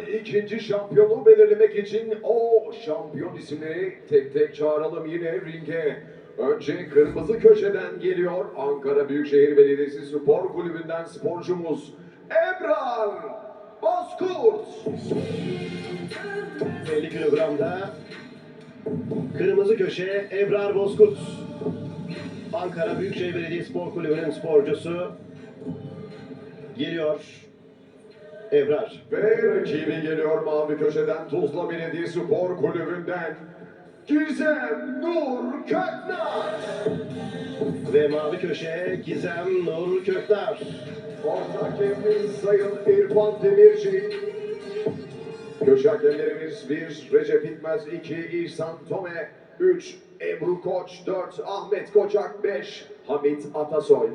ikinci şampiyonu belirlemek için o şampiyon isimleri tek tek çağıralım yine ringe. Önce kırmızı köşeden geliyor Ankara Büyükşehir Belediyesi Spor Kulübü'nden sporcumuz Ebrar Bozkurt. 50 kilogramda kırmızı köşe Ebrar Bozkurt. Ankara Büyükşehir Belediye Spor Kulübü'nün sporcusu geliyor. Ebrar. Ve rakibi geliyor mavi köşeden Tuzla Belediye Spor Kulübü'nden Gizem Nur Köknar. Ve mavi köşe Gizem Nur Köknar. Orta hakemimiz Sayın İrfan Demirci. Köşe hakemlerimiz 1 Recep Hikmez 2 İhsan Tome 3 Ebru Koç 4 Ahmet Koçak 5 Hamit Atasoy.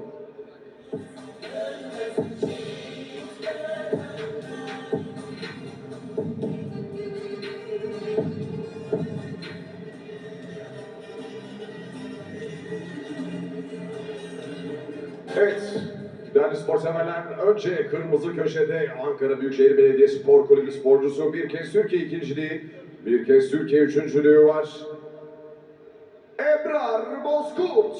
Değerli spor severler, önce kırmızı köşede Ankara Büyükşehir Belediye Spor Kulübü sporcusu bir kez Türkiye ikinciliği, bir kez Türkiye üçüncülüğü var. Ebrar Bozkurt.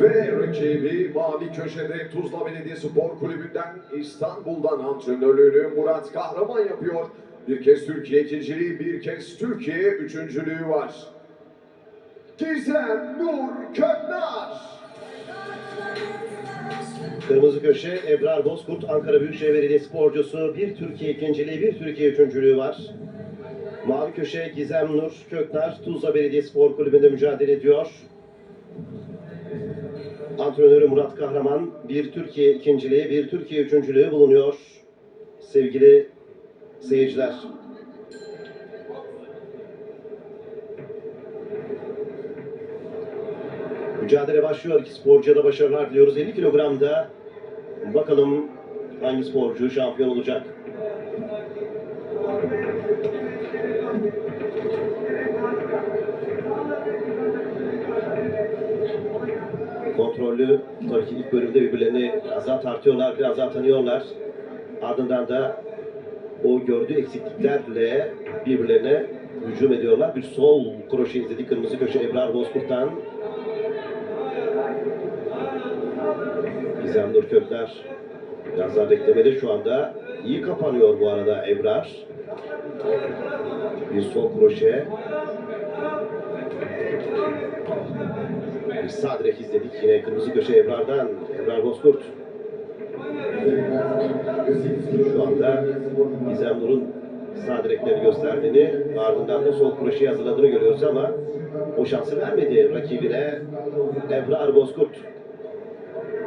Ve rakibi mavi köşede Tuzla Belediye Spor Kulübü'nden İstanbul'dan antrenörlüğünü Murat Kahraman yapıyor. Bir kez Türkiye ikinciliği, bir kez Türkiye üçüncülüğü var. Gizem Nur Köknar. Kırmızı köşe Ebrar Bozkurt. Ankara Büyükşehir Belediye sporcusu. Bir Türkiye ikinciliği, bir Türkiye üçüncülüğü var. Mavi köşe Gizem Nur Köknar. Tuzla Belediye Spor Kulübü'nde mücadele ediyor. Antrenörü Murat Kahraman. Bir Türkiye ikinciliği, bir Türkiye üçüncülüğü bulunuyor. Sevgili seyirciler. Mücadele başlıyor. İki sporcuya da başarılar diliyoruz. 50 kilogramda bakalım hangi sporcu şampiyon olacak. Kontrollü tabii ki ilk bölümde birbirlerini biraz daha tartıyorlar, biraz daha tanıyorlar. Ardından da o gördüğü eksikliklerle birbirlerine hücum ediyorlar. Bir sol kroşe izledik kırmızı köşe Ebrar Bozkurt'tan. Gizem Nur Kökler biraz daha beklemede şu anda. iyi kapanıyor bu arada Ebrar. Bir sol kroşe. Bir sağ direk izledik yine kırmızı köşe Ebrar'dan. Ebrar Bozkurt. Şu anda Gizem Nur'un sağ direklerini gösterdiğini ardından da sol kroşeyi hazırladığını görüyoruz ama o şansı vermedi rakibine Ebrar Bozkurt.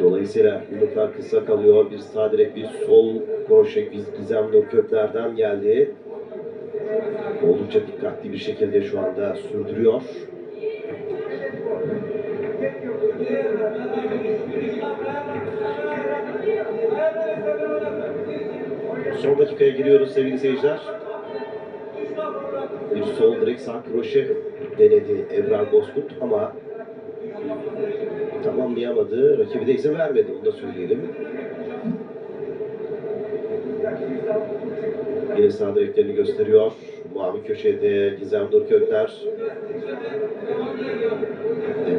Dolayısıyla yumruklar kısa kalıyor. Bir sağ direk, bir sol kroşe Giz- Gizem Nur Kökler'den geldi. Oldukça dikkatli bir şekilde şu anda sürdürüyor. Son dakikaya giriyoruz sevgili seyirciler. Bir sol direkt sağ kroşe denedi Ebrar Bozkurt ama tamamlayamadı. Rakibi de izin vermedi. Onu da söyleyelim. Yine sağ direklerini gösteriyor. Mavi köşede Gizem Nur Kökler.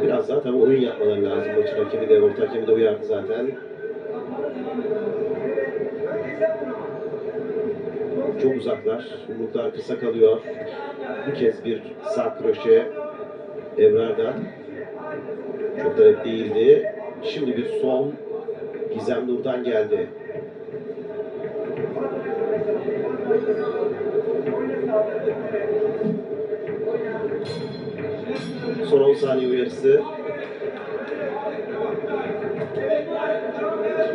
Biraz daha tabii oyun yapmaları lazım. Maçın hakemi de, orta hakemi de uyardı zaten. Çok uzaklar. Yumruklar kısa kalıyor. Bu kez bir sağ kroşe Ebrar'dan. Çok da değildi. Şimdi bir sol Gizem Nur'dan geldi. Son 10 saniye uyarısı.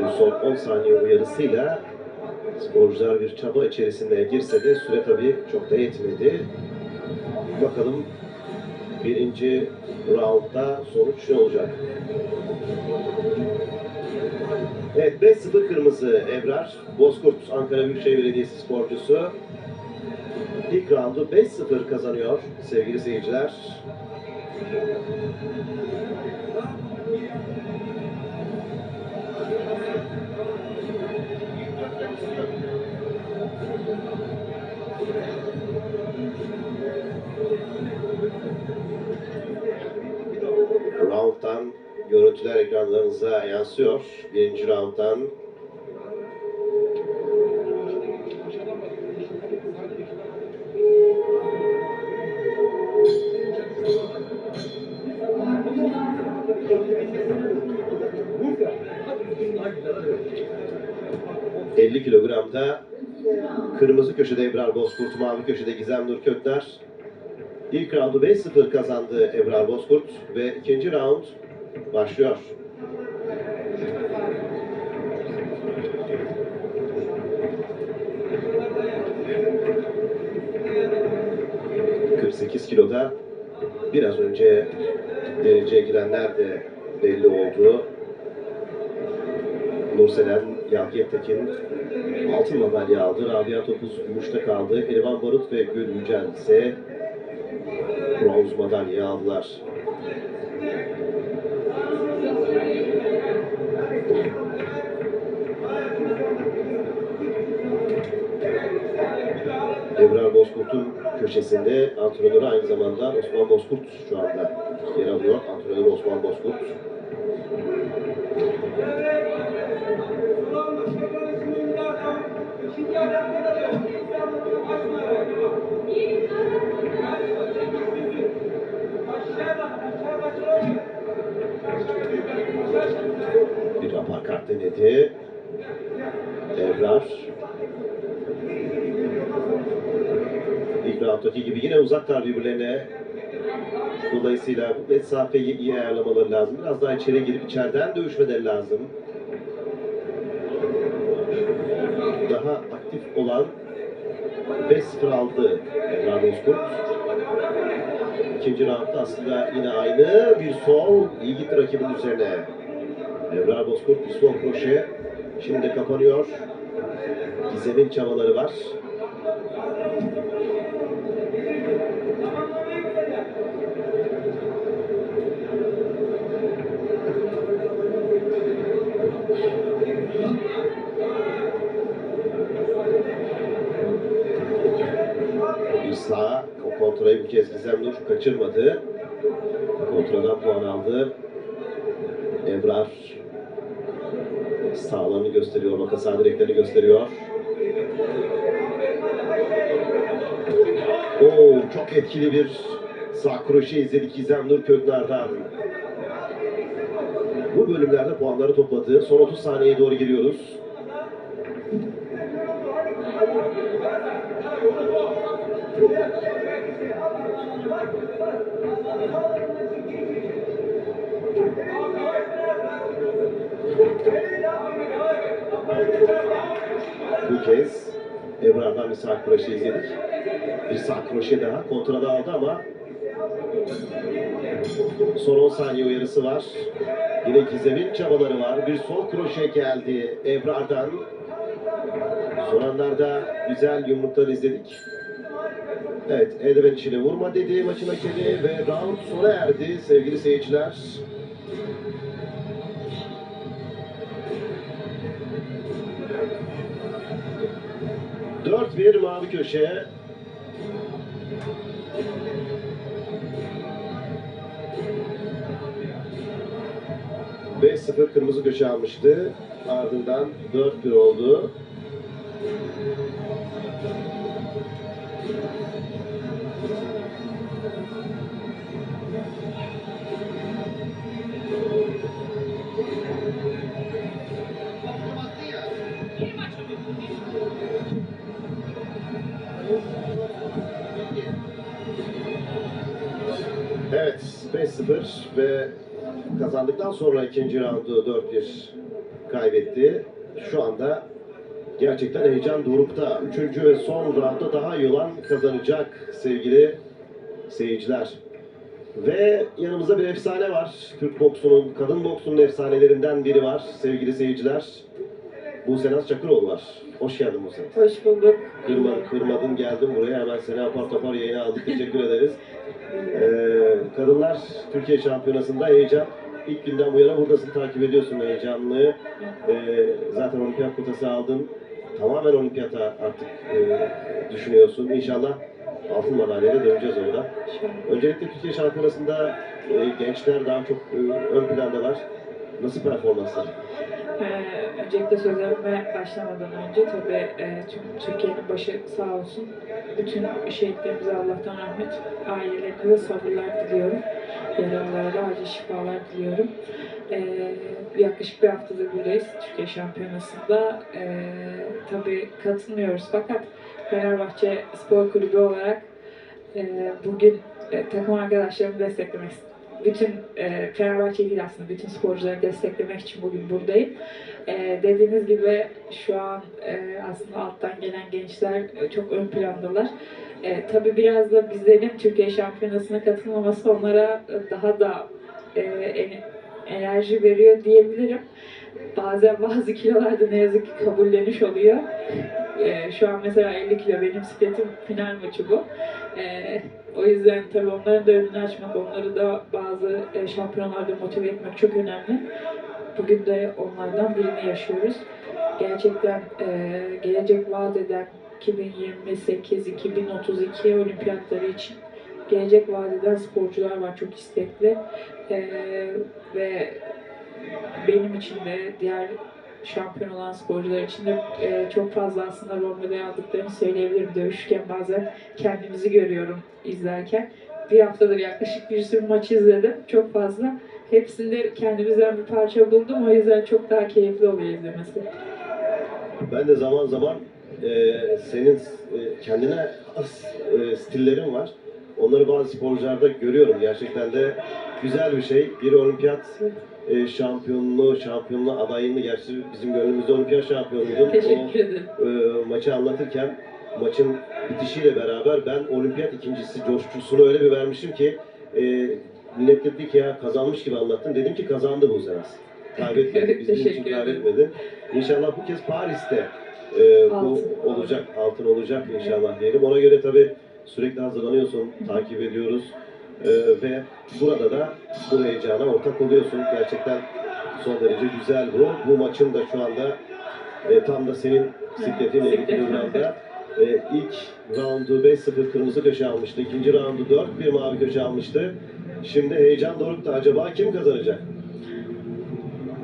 Bu son 10 saniye uyarısıyla Sporcular bir çaba içerisinde girse de süre tabii çok da yetmedi. Bakalım birinci roundda sonuç ne olacak? Evet 5-0 kırmızı Ebrar. Bozkurt Ankara Büyükşehir Belediyesi sporcusu. İlk roundu 5-0 kazanıyor sevgili seyirciler. Round'dan görüntüler ekranlarınıza yansıyor. Birinci round'dan ...50 kilogramda kırmızı köşede Ebrar Bozkurt, mavi köşede Gizem Nur Kökler. İlk roundu 5-0 kazandı Ebrar Bozkurt ve ikinci round başlıyor. ...48 kiloda biraz önce dereceye girenler de belli oldu. Nurselen Yahya-Tekin altın madalya aldı. Rabia Topuz gümüşte kaldı. Elvan Barut ve Gül Yücel ise bronz madalya aldılar. Ebrar Bozkurt'un köşesinde antrenörü aynı zamanda Osman Bozkurt şu anda yer alıyor. Antrenörü Osman Bozkurt. Bir aparkat denedi. Ebrar. İlk rounddaki gibi yine uzaklar birbirlerine. Dolayısıyla bu mesafeyi iyi ayarlamaları lazım. Biraz daha içeri girip içeriden dövüşmeleri lazım. Daha aktif olan 5-0 aldı Ebrar Bozkurt. İkinci roundda aslında yine aynı bir sol. iyi gitti rakibin üzerine. Ebrar Bozkurt sol kroşe. Şimdi kapanıyor. Gizem'in çabaları var. Bir sağ, o kontrayı bu kez Gizem Nur kaçırmadı. Kontradan puan aldı. Ebrar sağlarını gösteriyor, sağ direklerini gösteriyor. Oo, çok etkili bir sağ kroşe izledik Gizem Nur. Bu bölümlerde puanları topladı. Son 30 saniyeye doğru giriyoruz. Bu kez Ebrar'dan bir sağ kroşe izledik. Bir sağ kroşe daha kontrada aldı ama son 10 saniye uyarısı var. Yine Gizem'in çabaları var. Bir sol kroşe geldi Ebrar'dan. Son anlarda güzel yumruklar izledik. Evet, eldiven içine vurma dedi maçın hakemi ve round sona erdi sevgili seyirciler. Dört bir mavi köşe. Beş sıfır kırmızı köşe almıştı. Ardından 4-1 oldu. Ve kazandıktan sonra ikinci roundu 4-1 kaybetti. Şu anda Gerçekten heyecan dorukta. Üçüncü ve son roundda daha iyi olan kazanacak sevgili seyirciler. Ve yanımızda bir efsane var. Türk boksunun, kadın boksunun efsanelerinden biri var sevgili seyirciler. Buse Naz Çakıroğlu var. Hoş geldin Buse. Hoş bulduk. Kırma, kırmadın geldin buraya hemen seni apar topar yayına aldık. Teşekkür ederiz. Ee, kadınlar Türkiye Şampiyonası'nda heyecan. İlk günden bu yana buradasın takip ediyorsun heyecanlı. Ee, zaten olimpiyat kotası aldın. Tamamen olimpiyata artık e, düşünüyorsun. İnşallah altın madalyayla döneceğiz orada. Öncelikle Türkiye Şampiyonası'nda e, gençler daha çok e, ön plandalar. Nasıl performanslar? Ee, öncelikle sözlerime başlamadan önce tabii e, tüm Türkiye'nin başı sağ olsun. Bütün şehitlerimize Allah'tan rahmet, ailelerine sabırlar diliyorum. Yaralılara da acil şifalar diliyorum. Ee, yaklaşık bir haftadır buradayız Türkiye Şampiyonası'nda. Ee, tabii katılmıyoruz fakat Fenerbahçe Spor Kulübü olarak e, bugün e, takım arkadaşlarımı desteklemek istedim. Bütün e, Fenerbahçe değil aslında bütün sporcuları desteklemek için bugün buradayım. E, dediğiniz gibi şu an e, aslında alttan gelen gençler e, çok ön plandalar. E, tabii biraz da bizlerin Türkiye Şampiyonası'na katılmaması onlara e, daha da e, en- enerji veriyor diyebilirim. Bazen bazı kilolarda ne yazık ki kabulleniş oluyor. E, şu an mesela 50 kilo benim sikletim final maçı bu. E, o yüzden tabii onların da önünü açmak, onları da bazı e, şampiyonlarda motive etmek çok önemli. Bugün de onlardan birini yaşıyoruz. Gerçekten e, gelecek vaat eden 2028-2032 olimpiyatları için gelecek vaat eden sporcular var çok istekli. E, ve benim için de diğer şampiyon olan sporcular için de e, çok fazla aslında rol model aldıklarını söyleyebilirim. Dövüşürken bazen kendimizi görüyorum izlerken. Bir haftadır yaklaşık bir sürü maç izledim. Çok fazla. Hepsinde kendimizden bir parça buldum. O yüzden çok daha keyifli oluyor izlemesi. Ben de zaman zaman e, senin e, kendine has e, stillerin var. Onları bazı sporcularda görüyorum. Gerçekten de güzel bir şey. Bir olimpiyat e, şampiyonluğu, şampiyonluğu adayını gerçi bizim gönlümüzde olimpiyat şampiyonuydun. Teşekkür ederim. O e, maçı anlatırken maçın bitişiyle beraber ben olimpiyat ikincisi coşkusunu öyle bir vermişim ki e, millet dedi ki ya kazanmış gibi anlattın. Dedim ki kazandı bu sene. Kaybetmedi. Bizim için kaybetmedi. İnşallah bu kez Paris'te e, bu Altın. olacak, altın olacak inşallah diyelim. Ona göre tabii sürekli hazırlanıyorsun, takip ediyoruz. E, ve burada da bu heyecana ortak oluyorsun. Gerçekten son derece güzel bu. Bu maçın da şu anda e, tam da senin sikletin 50 kilogramda. E, ilk roundu 5-0 kırmızı köşe almıştı. İkinci roundu 4-1 mavi köşe almıştı. Şimdi heyecan dorukta. Acaba kim kazanacak?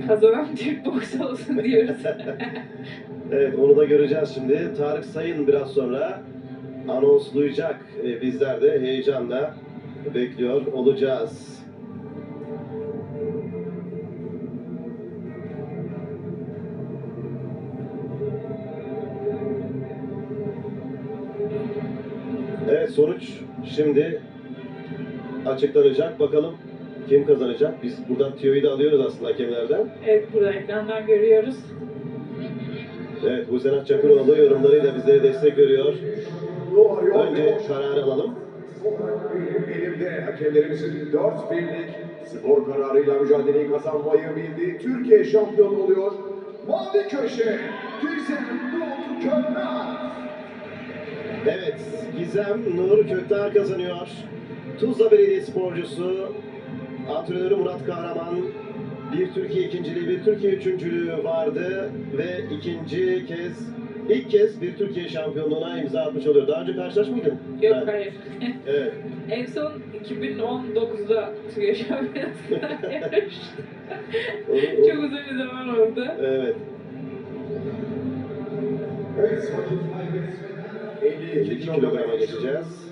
Kazanan Türk boks olsun diyoruz. Evet onu da göreceğiz şimdi. Tarık Sayın biraz sonra anonslayacak. Ee, bizler de heyecanla bekliyor olacağız. Evet sonuç şimdi açıklanacak. Bakalım kim kazanacak? Biz buradan tüyoyu da alıyoruz aslında hakemlerden. evet burada ekrandan görüyoruz. Evet, bu Senat Çakıroğlu yorumlarıyla bizlere destek veriyor. Önce kararı alalım. Elimde hakemlerimizin 4 birlik spor kararıyla mücadeleyi kazanmayı bildi. Türkiye şampiyonu oluyor. Mavi köşe Gizem Nur Köknar. Evet, Gizem Nur Köktar kazanıyor. Tuzla Belediye sporcusu, antrenörü Murat Kahraman. Bir Türkiye ikinciliği, bir Türkiye üçüncülüğü vardı ve ikinci kez, ilk kez bir Türkiye şampiyonluğuna imza atmış oluyor. Daha önce karşılaş mıydın? Yok Ben- hayır. Evet. En son 2019'da Türkiye Şampiyonası'nda yarıştım. Çok uzun bir zaman oldu. Evet. Evet, 52 52 kilograma geçeceğiz.